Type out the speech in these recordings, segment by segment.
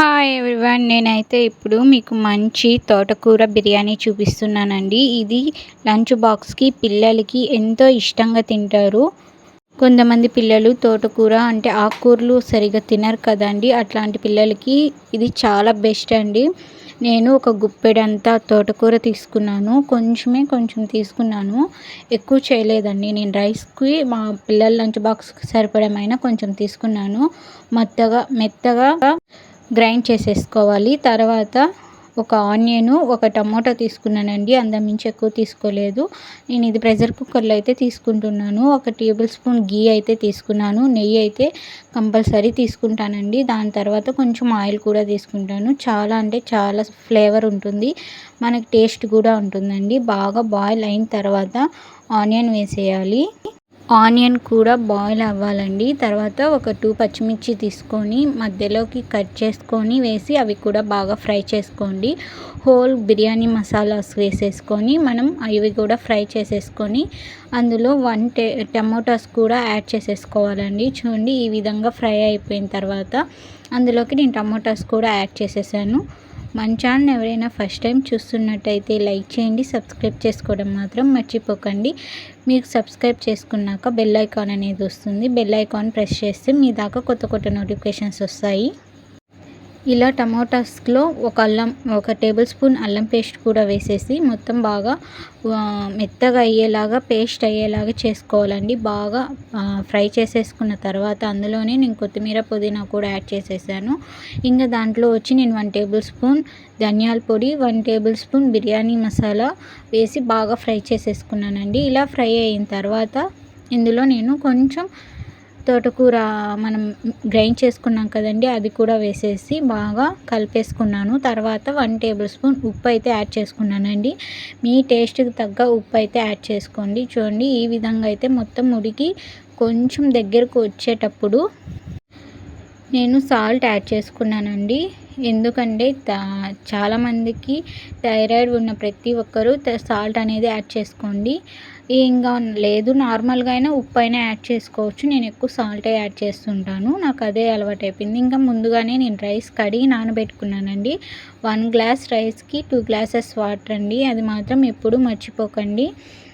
Hi everyone నేనైతే ఇప్పుడు మీకు మంచి తోటకూర బిర్యానీ చూపిస్తున్నానండి. ఇది లంచ్ బాక్స్కి పిల్లలకి ఎంతో ఇష్టంగా తింటారు. కొంతమంది పిల్లలు తోటకూర అంటే ఆకుకూరలు సరిగా తినరు కదండి. అట్లాంటి పిల్లలకి ఇది చాలా బెస్ట్ అండి. నేను ఒక గుప్పెడంతా తోటకూర తీసుకున్నాను. కొంచెమే కొంచెం తీసుకున్నాను. ఎక్కువ చేయలేదండి. నేను రైస్కి మా పిల్లల లంచ్ బాక్స్కి సరిపడమైన కొంచెం తీసుకున్నాను. మెత్తగా మెత్తగా గ్రైండ్ చేసేసుకోవాలి. తర్వాత ఒక ఆనియను ఒక టమోటా తీసుకున్నానండి. మించి ఎక్కువ తీసుకోలేదు. నేను ఇది ప్రెషర్ కుక్కర్లో అయితే తీసుకుంటున్నాను. ఒక టేబుల్ స్పూన్ గీ అయితే తీసుకున్నాను. నెయ్యి అయితే కంపల్సరీ తీసుకుంటానండి. దాని తర్వాత కొంచెం ఆయిల్ కూడా తీసుకుంటాను. చాలా అంటే చాలా ఫ్లేవర్ ఉంటుంది. మనకి టేస్ట్ కూడా ఉంటుందండి. బాగా బాయిల్ అయిన తర్వాత ఆనియన్ వేసేయాలి. ఆనియన్ కూడా బాయిల్ అవ్వాలండి. తర్వాత ఒక టూ పచ్చిమిర్చి తీసుకొని మధ్యలోకి కట్ చేసుకొని వేసి అవి కూడా బాగా ఫ్రై చేసుకోండి. హోల్ బిర్యానీ మసాలాస్ వేసేసుకొని మనం అవి కూడా ఫ్రై చేసేసుకొని అందులో వన్ టే టమోటాస్ కూడా యాడ్ చేసేసుకోవాలండి. చూడండి ఈ విధంగా ఫ్రై అయిపోయిన తర్వాత అందులోకి నేను టమోటాస్ కూడా యాడ్ చేసేసాను. మన ఛానల్ ఎవరైనా ఫస్ట్ టైం చూస్తున్నట్టయితే లైక్ చేయండి సబ్స్క్రైబ్ చేసుకోవడం మాత్రం మర్చిపోకండి. మీకు సబ్స్క్రైబ్ చేసుకున్నాక బెల్ ఐకాన్ అనేది వస్తుంది. బెల్ ఐకాన్ ప్రెస్ చేస్తే మీ దాకా కొత్త కొత్త నోటిఫికేషన్స్ వస్తాయి. ఇలా టమాటాస్లో ఒక అల్లం ఒక టేబుల్ స్పూన్ అల్లం పేస్ట్ కూడా వేసేసి మొత్తం బాగా మెత్తగా అయ్యేలాగా పేస్ట్ అయ్యేలాగా చేసుకోవాలండి. బాగా ఫ్రై చేసేసుకున్న తర్వాత అందులోనే నేను కొత్తిమీర పుదీనా కూడా యాడ్ చేసేసాను. ఇంకా దాంట్లో వచ్చి నేను వన్ టేబుల్ స్పూన్ ధనియాల పొడి one tablespoon biryani masala వేసి బాగా ఫ్రై చేసేసుకున్నానండి. ఇలా ఫ్రై అయిన తర్వాత ఇందులో నేను కొంచెం తోటకూర మనం గ్రైండ్ చేసుకున్నాం కదండి అది కూడా వేసేసి బాగా కలిపేసుకున్నాను. తర్వాత వన్ టేబుల్ స్పూన్ ఉప్పు అయితే యాడ్ చేసుకున్నానండి. మీ టేస్ట్కి తగ్గ ఉప్పు అయితే యాడ్ చేసుకోండి. చూడండి ఈ విధంగా అయితే మొత్తం ఉడికి కొంచెం దగ్గరకు వచ్చేటప్పుడు నేను సాల్ట్ యాడ్ చేసుకున్నానండి. ఎందుకంటే చాలామందికి థైరాయిడ్ ఉన్న ప్రతి ఒక్కరూ సాల్ట్ అనేది యాడ్ చేసుకోండి. ఇంకా లేదు. నార్మల్గా అయినా ఉప్పు అయినా యాడ్ చేసుకోవచ్చు. నేను ఎక్కువ సాల్టే యాడ్ చేస్తుంటాను. నాకు అదే అలవాటు అయిపోయింది ఇంకా ముందుగానే నేను రైస్ కడిగి నానబెట్టుకున్నానండి. వన్ గ్లాస్ రైస్కి టూ గ్లాసెస్ వాటర్ అండి. అది మాత్రం ఎప్పుడూ మర్చిపోకండి.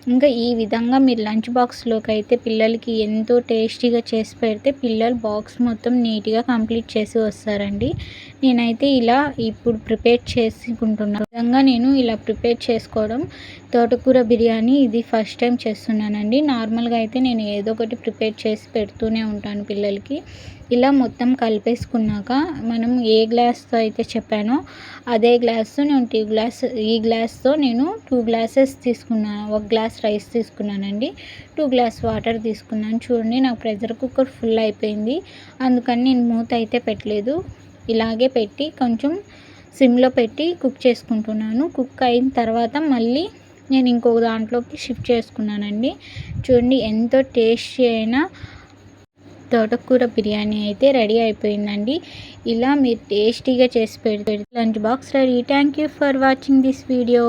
ఇంకా ఈ విధంగా మీరు లంచ్ బాక్స్లోకి అయితే పిల్లలకి ఎంతో టేస్టీగా చేసి పెడితే పిల్లలు బాక్స్ మొత్తం నీట్గా కంప్లీట్ చేసి వస్తారండి. నేనైతే ఇలా ఇప్పుడు ప్రిపేర్ చేసుకుంటున్నాను విధంగా నేను ఇలా ప్రిపేర్ చేసుకోవడం. తోటకూర బిర్యానీ ఇది ఫస్ట్ టైం చేస్తున్నానండి. నార్మల్గా అయితే నేను ఏదో ఒకటి ప్రిపేర్ చేసి పెడుతూనే ఉంటాను పిల్లలకి. ఇలా మొత్తం కలిపేసుకున్నాక మనం ఏ గ్లాస్తో అయితే చెప్పానో అదే గ్లాస్తో నేను టూ గ్లాస్ ఈ గ్లాస్తో నేను టూ గ్లాసెస్ తీసుకున్నాను ఒక గ్లాస్ రైస్ తీసుకున్నానండి. టూ గ్లాస్ వాటర్ తీసుకున్నాను. చూడండి నాకు ప్రెషర్ కుక్కర్ ఫుల్ అయిపోయింది. అందుకని నేను మూత అయితే పెట్టలేదు. ఇలాగే పెట్టి కొంచెం సిమ్లో పెట్టి కుక్ చేసుకుంటున్నాను. కుక్ అయిన తర్వాత మళ్ళీ నేను ఇంకొక దాంట్లోకి షిఫ్ట్ చేసుకున్నానండి. చూడండి ఎంతో టేస్టీ అయినా తోటకూర బిర్యానీ అయితే రెడీ అయిపోయిందండి. ఇలా మీరు టేస్టీగా చేసి పెడితే lunch box ready thank you for watching this video